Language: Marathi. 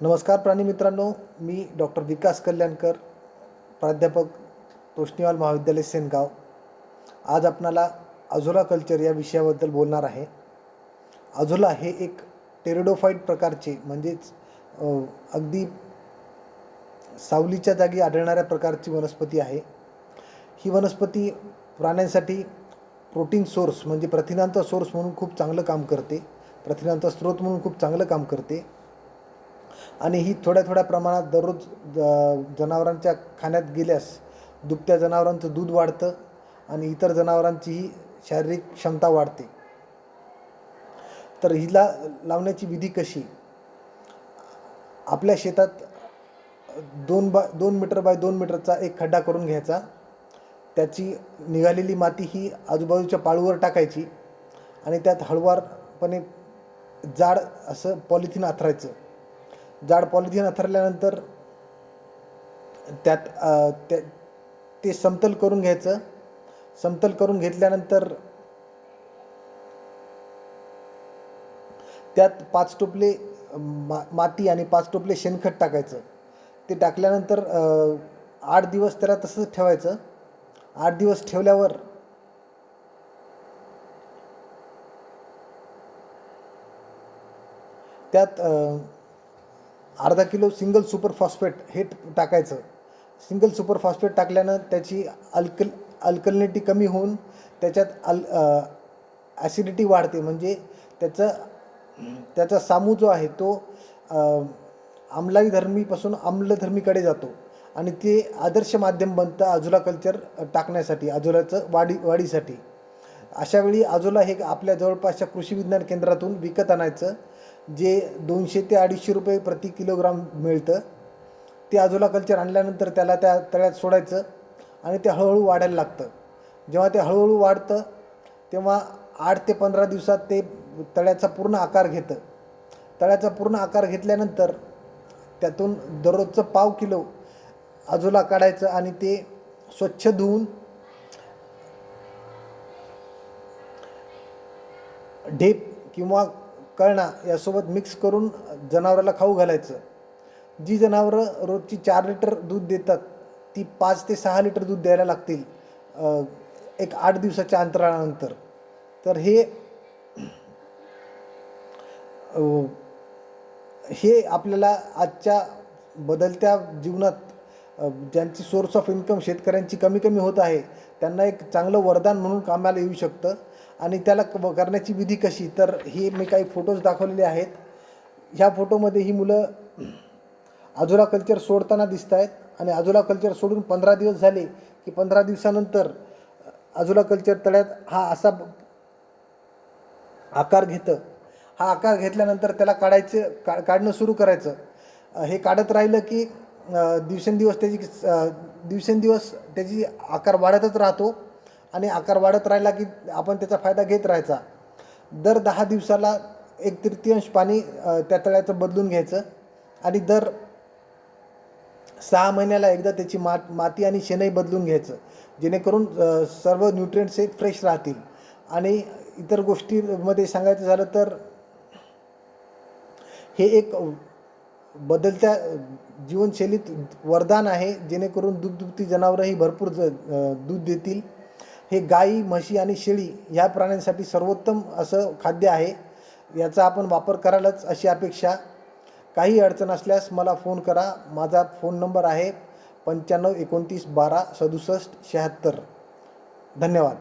नमस्कार प्राणी मित्रांनो मी डॉक्टर विकास कल्याणकर प्राध्यापक तोष्णीवाल महाविद्यालय सेनगाव. आज आपणाला अझोला कल्चर या विषयाबद्दल बोलणार आहे. अझोला हे एक टेरिडोफाईट प्रकारचे म्हणजेच अगदी सावलीच्या जागी आढळणाऱ्या प्रकारची वनस्पती आहे. ही वनस्पती प्राण्यांसाठी प्रोटीन सोर्स म्हणजे प्रथिनांचा सोर्स म्हणून खूप चांगलं काम करते. प्रथिनांचा स्रोत म्हणून खूप चांगलं काम करते. आणि ही थोड्या थोड्या प्रमाणात दररोज ज- जनावरांच्या खाण्यात गेल्यास दुभत्या जनावरांचं दूध वाढतं आणि इतर जनावरांचीही शारीरिक क्षमता वाढते. तर हिला लावण्याची विधी कशी? आपल्या शेतात दोन बा दोन मीटर बाय दोन मीटरचा एक खड्डा करून घ्यायचा. त्याची निघालेली माती ही आजूबाजूच्या पाळूवर टाकायची आणि त्यात हळुवारपणे जाड असं पॉलिथिन आथरायचं. जाड पॉलिथिन अथरल्यानंतर त्यात त्या ते समतल करून घ्यायचं. समतल करून घेतल्यानंतर त्यात पाच टोपले मा माती आणि पाच टोपले शेणखत टाकायचं. ते टाकल्यानंतर आठ दिवस त्याला तसंच ठेवायचं. आठ दिवस ठेवल्यावर त्यात अर्धा किलो सिंगल सुपर फॉस्फेट हे टाकायचं. सिंगल सुपर फॉस्फेट टाकल्यानं त्याची अल्कल अल्कलिनिटी कमी होऊन त्याच्यात अल ॲसिडिटी वाढते. म्हणजे त्याचं त्याचा सामू जो आहे तो अ, आम्लाई धर्मीपासून आम्लधर्मीकडे जातो. आणि ते आदर्श माध्यम बनतं आजोला कल्चर टाकण्यासाठी आजोलाचं वाढी वाढीसाठी. अशावेळी आजोला हे आपल्या जवळपासच्या कृषी विज्ञान केंद्रातून विकत आणायचं. जे दोनशे ते अडीचशे रुपये प्रति किलोग्राम मिळतं ते आजोला कल्चर आणल्यानंतर त्याला त्या तळ्यात सोडायचं आणि ते हळूहळू वाढायला लागतं. जेव्हा ते हळूहळू वाढतं तेव्हा आठ ते पंधरा दिवसात ते तळ्याचा पूर्ण आकार घेतं. तळ्याचा पूर्ण आकार घेतल्यानंतर त्यातून दररोजचं पाव किलो आजोला काढायचं आणि ते स्वच्छ धुवून ढेप किंवा कळणा यासोबत मिक्स करून जनावराला खाऊ घालायचं. जी जनावरं रोजची चार लिटर दूध देतात ती पाच ते सहा लिटर दूध द्यायला लागतील एक आठ दिवसाच्या अंतराळानंतर. तर हे हे आपल्याला आजच्या बदलत्या जीवनात ज्यांची सोर्स ऑफ इन्कम शेतकऱ्यांची कमी कमी होत आहे त्यांना एक चांगलं वरदान म्हणून कामाला येऊ शकतं. आणि त्याला क- करण्याची विधी कशी? तर हे मी काही फोटोज दाखवलेले आहेत. ह्या फोटोमध्ये ही मुलं आजोला कल्चर सोडताना दिसत आहेत आणि आजोला कल्चर सोडून पंधरा दिवस झाले की पंधरा दिवसानंतर आजोला कल्चर तळ्यात हा असा आकार घेतं. हा आकार घेतल्यानंतर त्याला काढायचं का काढणं सुरू करायचं. हे काढत राहिलं की दिवसेंदिवस त्याची दिवसेंदिवस त्याची आकार वाढतच राहतो. आणि आकार वाढत राहिला की आपण त्याचा फायदा घेत राहायचा. दर दहा दिवसाला एक तृतीयांश पाणी त्या तळ्याचं बदलून घ्यायचं. आणि दर सहा महिन्याला एकदा त्याची मा माती आणि शेणही बदलून घ्यायचं. जेणेकरून सर्व न्यूट्रिएंट्स हे फ्रेश राहतील. आणि इतर गोष्टीमध्ये सांगायचं झालं तर हे एक बदलत्या जीवनशैलीत वरदान आहे. जेणेकरून दूधदुभती जनावरंही भरपूर ज दूध देतील. हे गाई म्हशी आणि शेळी ह्या प्राण्यांसाठी सर्वोत्तम असं खाद्य आहे. याचा आपण वापर करायलाच अशी अपेक्षा. काही अडचण असल्यास मला फोन करा. माझा फोन नंबर आहे पंच्याण्णव एकोणतीस बारा सदुसष्ट शहात्तर. धन्यवाद.